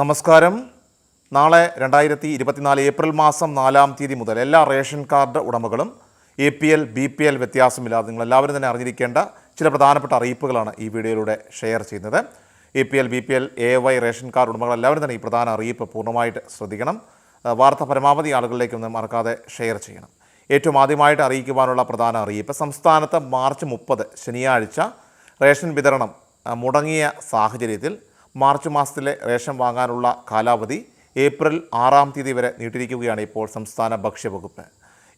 നമസ്കാരം. നാളെ രണ്ടായിരത്തി ഇരുപത്തിനാല് ഏപ്രിൽ മാസം നാലാം തീയതി മുതൽ എല്ലാ ration card ഉടമകളും A P L B P L വ്യത്യാസമില്ലാതെ നിങ്ങൾ എല്ലാവരും തന്നെ അറിഞ്ഞിരിക്കേണ്ട ചില പ്രധാനപ്പെട്ട അറിയിപ്പുകളാണ് ഈ വീഡിയോയിലൂടെ ഷെയർ ചെയ്യുന്നത്. A P L B P L A Y ration card ഉടമകൾ എല്ലാവരും തന്നെ ഈ പ്രധാന അറിയിപ്പ് പൂർണമായിട്ട് ശ്രദ്ധിക്കണം. വാർത്ത പരമാവധി ആളുകളിലേക്ക് ഒന്ന് മറക്കാതെ ഷെയർ ചെയ്യണം. ഏറ്റവും ആദ്യമായിട്ട് അറിയിക്കുവാനുള്ള പ്രധാന അറിയിപ്പ് സംസ്ഥാനത്ത് മാർച്ച് മുപ്പത് ശനിയാഴ്ച റേഷൻ വിതരണം മുടങ്ങിയ സാഹചര്യത്തിൽ മാർച്ച് മാസത്തിലെ റേഷൻ വാങ്ങാനുള്ള കാലാവധി ഏപ്രിൽ ആറാം തീയതി വരെ നീട്ടിയിരിക്കുകയാണ് ഇപ്പോൾ സംസ്ഥാന ഭക്ഷ്യവകുപ്പ്.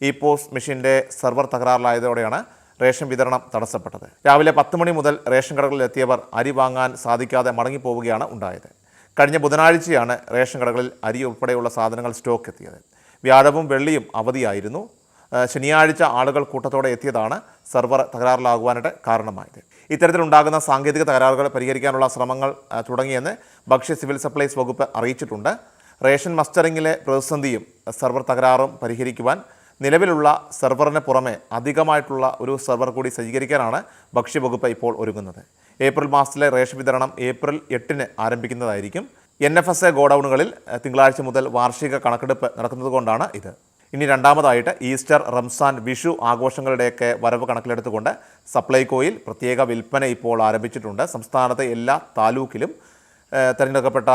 ഈ പോസ്റ്റ് മെഷീന്റെ സെർവർ തകരാറിലായതോടെയാണ് റേഷൻ വിതരണം തടസ്സപ്പെട്ടത്. രാവിലെ പത്ത് മണി മുതൽ റേഷൻ കടകളിൽ എത്തിയവർ അരി വാങ്ങാൻ സാധിക്കാതെ മടങ്ങിപ്പോവുകയാണ് ഉണ്ടായത്. കഴിഞ്ഞ ബുധനാഴ്ചയാണ് റേഷൻ കടകളിൽ അരി ഉൾപ്പെടെയുള്ള സാധനങ്ങൾ സ്റ്റോക്ക് എത്തിയത്. വ്യാഴവും വെള്ളിയും അവധിയായിരുന്നു. ശനിയാഴ്ച ആളുകൾ കൂട്ടത്തോടെ എത്തിയതാണ് സെർവർ തകരാറിലാകുവാനായിട്ട് കാരണമായത്. ഇത്തരത്തിലുണ്ടാകുന്ന സാങ്കേതിക തകരാറുകൾ പരിഹരിക്കാനുള്ള ശ്രമങ്ങൾ തുടങ്ങിയെന്ന് ഭക്ഷ്യ സിവിൽ സപ്ലൈസ് വകുപ്പ് അറിയിച്ചിട്ടുണ്ട്. റേഷൻ മസ്റ്ററിങ്ങിലെ പ്രതിസന്ധിയും സെർവർ തകരാറും പരിഹരിക്കുവാൻ നിലവിലുള്ള സെർവറിന് പുറമെ അധികമായിട്ടുള്ള ഒരു സെർവർ കൂടി സജ്ജീകരിക്കാനാണ് ഭക്ഷ്യവകുപ്പ് ഇപ്പോൾ ഒരുങ്ങുന്നത്. ഏപ്രിൽ മാസത്തിലെ റേഷൻ വിതരണം ഏപ്രിൽ എട്ടിന് ആരംഭിക്കുന്നതായിരിക്കും. എൻ എഫ് എസ് എ ഗോഡൗണുകളിൽ തിങ്കളാഴ്ച മുതൽ വാർഷിക കണക്കെടുപ്പ് നടക്കുന്നതുകൊണ്ടാണ് ഇത്. ഇനി രണ്ടാമതായിട്ട് ഈസ്റ്റർ റംസാൻ വിഷു ആഘോഷങ്ങളുടെയൊക്കെ വരവ് കണക്കിലെടുത്തുകൊണ്ട് സപ്ലൈകോയിൽ പ്രത്യേക വിൽപ്പന ഇപ്പോൾ ആരംഭിച്ചിട്ടുണ്ട്. സംസ്ഥാനത്തെ എല്ലാ താലൂക്കിലും തിരഞ്ഞെടുക്കപ്പെട്ട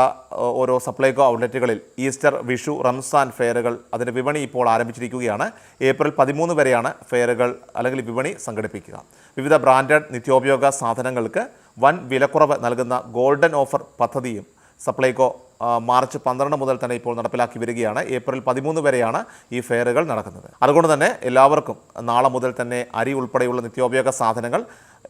ഓരോ സപ്ലൈകോ ഔട്ട്ലെറ്റുകളിൽ ഈസ്റ്റർ വിഷു റംസാൻ ഫെയറുകൾ അതിന്റെ വിപണി ഇപ്പോൾ ആരംഭിച്ചിരിക്കുകയാണ്. ഏപ്രിൽ പതിമൂന്ന് വരെയാണ് ഫെയറുകൾ അല്ലെങ്കിൽ വിപണി സംഘടിപ്പിക്കുക. വിവിധ ബ്രാൻഡഡ് നിത്യോപയോഗ സാധനങ്ങൾക്ക് വൻ വിലക്കുറവ് നൽകുന്ന ഗോൾഡൻ ഓഫർ പദ്ധതിയും സപ്ലൈകോ മാർച്ച് പന്ത്രണ്ട് മുതൽ തന്നെ ഇപ്പോൾ നടപ്പിലാക്കി വരികയാണ്. ഏപ്രിൽ പതിമൂന്ന് വരെയാണ് ഈ ഫെയറുകൾ നടക്കുന്നത്. അതുകൊണ്ട് തന്നെ എല്ലാവർക്കും നാളെ മുതൽ തന്നെ അരി ഉൾപ്പെടെയുള്ള നിത്യോപയോഗ സാധനങ്ങൾ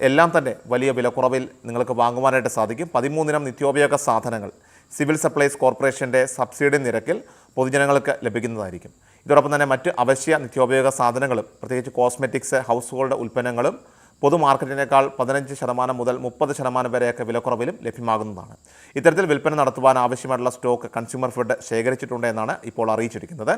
എല്ലാം തന്നെ വലിയ വിലക്കുറവിൽ നിങ്ങൾക്ക് വാങ്ങുവാനായിട്ട് സാധിക്കും. പതിമൂന്നിനം നിത്യോപയോഗ സാധനങ്ങൾ സിവിൽ സപ്ലൈസ് കോർപ്പറേഷന്റെ സബ്സിഡി നിരക്കിൽ പൊതുജനങ്ങൾക്ക് ലഭിക്കുന്നതായിരിക്കും. ഇതോടൊപ്പം തന്നെ മറ്റ് അവശ്യ നിത്യോപയോഗ സാധനങ്ങളും പ്രത്യേകിച്ച് കോസ്മെറ്റിക്സ് ഹൗസ് ഹോൾഡ് ഉൽപ്പന്നങ്ങളും പൊതു മാർക്കറ്റിനേക്കാൾ പതിനഞ്ച് ശതമാനം മുതൽ മുപ്പത് ശതമാനം വരെയൊക്കെ വിലക്കുറവിലും ലഭ്യമാകുന്നതാണ്. ഇത്തരത്തിൽ വിൽപ്പന നടത്തുവാൻ ആവശ്യമായിട്ടുള്ള സ്റ്റോക്ക് കൺസ്യൂമർ ഫെഡ് ശേഖരിച്ചിട്ടുണ്ട് എന്നാണ് ഇപ്പോൾ അറിയിച്ചിരിക്കുന്നത്.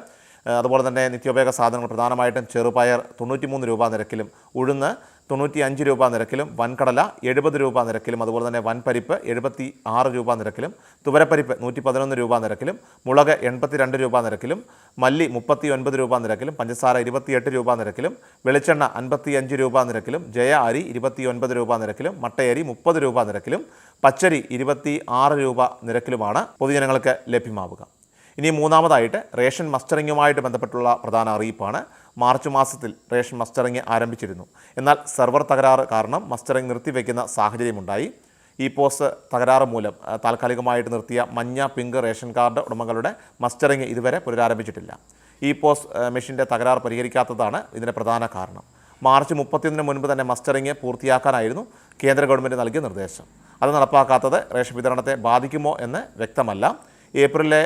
അതുപോലെ തന്നെ നിത്യോപയോഗ സാധനങ്ങൾ പ്രധാനമായിട്ടും ചെറുപയർ തൊണ്ണൂറ്റിമൂന്ന് രൂപ നിരക്കിലും ഉഴുന്ന് തൊണ്ണൂറ്റി അഞ്ച് രൂപ നിരക്കിലും വൻകടല എഴുപത് രൂപ നിരക്കിലും അതുപോലെ തന്നെ വൻപരിപ്പ് എഴുപത്തി ആറ് രൂപ നിരക്കിലും തുവരപ്പരിപ്പ് നൂറ്റി പതിനൊന്ന് രൂപ നിരക്കിലും മുളക് എൺപത്തി രണ്ട് രൂപ നിരക്കിലും മല്ലി മുപ്പത്തി ഒൻപത് രൂപ നിരക്കിലും പഞ്ചസാര ഇരുപത്തിയെട്ട് രൂപ നിരക്കിലും വെളിച്ചെണ്ണ അൻപത്തി അഞ്ച് രൂപ നിരക്കിലും ജയ അരി ഇരുപത്തി ഒൻപത് രൂപ നിരക്കിലും മട്ടയരി മുപ്പത് രൂപ നിരക്കിലും പച്ചരി ഇരുപത്തി ആറ് രൂപ നിരക്കിലുമാണ്. പൊതുജനങ്ങൾക്ക് ലഭ്യമാവുക. ഇനി മൂന്നാമതായിട്ട് റേഷൻ മസ്റ്ററിങ്ങുമായിട്ട് ബന്ധപ്പെട്ടുള്ള പ്രധാന അറിയിപ്പാണ്. മാർച്ച് മാസത്തിൽ റേഷൻ മസ്റ്ററിങ് ആരംഭിച്ചിരുന്നു. എന്നാൽ സെർവർ തകരാറ് കാരണം മസ്റ്ററിങ് നിർത്തിവെക്കുന്ന സാഹചര്യമുണ്ടായി. ഈ പോസ്റ്റ് തകരാറ് മൂലം താൽക്കാലികമായിട്ട് നിർത്തിയ മഞ്ഞ പിങ്ക് റേഷൻ കാർഡ് ഉടമകളുടെ മസ്റ്ററിങ് ഇതുവരെ പുനരാരംഭിച്ചിട്ടില്ല. ഈ പോസ് മെഷീന്റെ തകരാറ് പരിഹരിക്കാത്തതാണ് ഇതിന്റെ പ്രധാന കാരണം. മാർച്ച് മുപ്പത്തിയൊന്നിന് മുൻപ് തന്നെ മസ്റ്ററിങ് പൂർത്തിയാക്കാനായിരുന്നു കേന്ദ്ര ഗവൺമെന്റ് നൽകിയ നിർദ്ദേശം. അത് നടപ്പാക്കാത്തത് റേഷൻ വിതരണത്തെ ബാധിക്കുമോ എന്ന് വ്യക്തമല്ല. ഏപ്രിലെ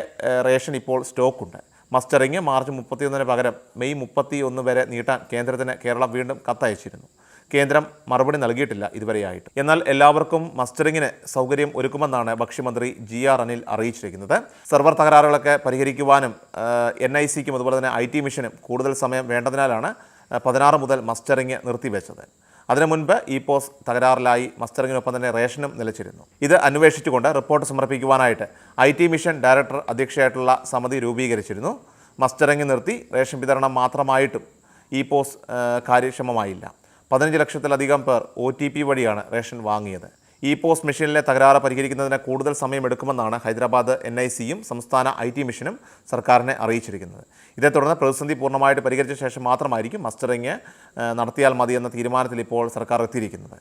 റേഷൻ ഇപ്പോൾ സ്റ്റോക്കുണ്ട്. മസ്റ്ററിങ് മാർച്ച് മുപ്പത്തിയൊന്നിന് പകരം മെയ് മുപ്പത്തി ഒന്ന് വരെ നീട്ടാൻ കേന്ദ്രത്തിന് കേരളം വീണ്ടും കത്തയച്ചിരുന്നു. കേന്ദ്രം മറുപടി നൽകിയിട്ടില്ല ഇതുവരെയായിട്ട്. എന്നാൽ എല്ലാവർക്കും മസ്റ്ററിങ്ങിന് സൗകര്യം ഒരുക്കുമെന്നാണ് ഭക്ഷ്യമന്ത്രി ജി ആർ അനിൽ അറിയിച്ചിരിക്കുന്നത്. സെർവർ തകരാറുകളൊക്കെ പരിഹരിക്കുവാനും എൻ ഐ സിക്കും അതുപോലെ തന്നെ ഐ ടി മിഷനും കൂടുതൽ സമയം വേണ്ടതിനാലാണ് പതിനാറ് മുതൽ മസ്റ്ററിങ് നിർത്തിവെച്ചത്. അതിനു മുൻപ് ഈ പോസ് തകരാറിലായി മസ്റ്ററിങ്ങിനൊപ്പം തന്നെ റേഷനും നിലച്ചിരുന്നു. ഇത് അന്വേഷിച്ചുകൊണ്ട് റിപ്പോർട്ട് സമർപ്പിക്കുവാനായിട്ട് ഐ ടി മിഷൻ ഡയറക്ടർ അധ്യക്ഷയായിട്ടുള്ള സമിതി രൂപീകരിച്ചിരുന്നു. മസ്റ്ററിങ് നിർത്തി റേഷൻ വിതരണം മാത്രമായിട്ടും ഈ പോസ് കാര്യക്ഷമമായില്ല. പതിനഞ്ച് ലക്ഷത്തിലധികം പേർ ഒ ടി പി വഴിയാണ് റേഷൻ വാങ്ങിയത്. ഈ പോസ്റ്റ് മെഷീനിലെ തകരാറ് പരിഹരിക്കുന്നതിന് കൂടുതൽ സമയമെടുക്കുമെന്നാണ് ഹൈദരാബാദ് എൻ ഐ സിയും സംസ്ഥാന ഐ ടി മിഷനും സർക്കാരിനെ അറിയിച്ചിരിക്കുന്നത്. ഇതേ തുടർന്ന് പ്രതിസന്ധി പൂർണമായിട്ട് പരിഹരിച്ച ശേഷം മാത്രമായിരിക്കും മസ്റ്ററിങ് നടത്തിയാൽ മതി എന്ന തീരുമാനത്തിൽ ഇപ്പോൾ സർക്കാർ എത്തിയിരിക്കുന്നത്.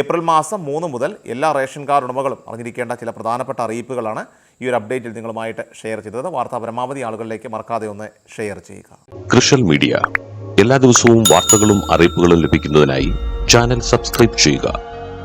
ഏപ്രിൽ മാസം മൂന്ന് മുതൽ എല്ലാ റേഷൻ കാർഡ് ഉടമകളും അറിഞ്ഞിരിക്കേണ്ട ചില പ്രധാനപ്പെട്ട അറിയിപ്പുകളാണ് ഈ ഒരു അപ്ഡേറ്റിൽ നിങ്ങളുമായിട്ട് ഷെയർ ചെയ്തത്. വാർത്ത പരമാവധി ആളുകളിലേക്ക് മറക്കാതെ ഒന്ന് ഷെയർ ചെയ്യുക. Social media. എല്ലാ ദിവസവും വാർത്തകളും അറിയിപ്പുകളും ലഭിക്കുന്നതിനായി ചാനൽ സബ്സ്ക്രൈബ് ചെയ്യുക.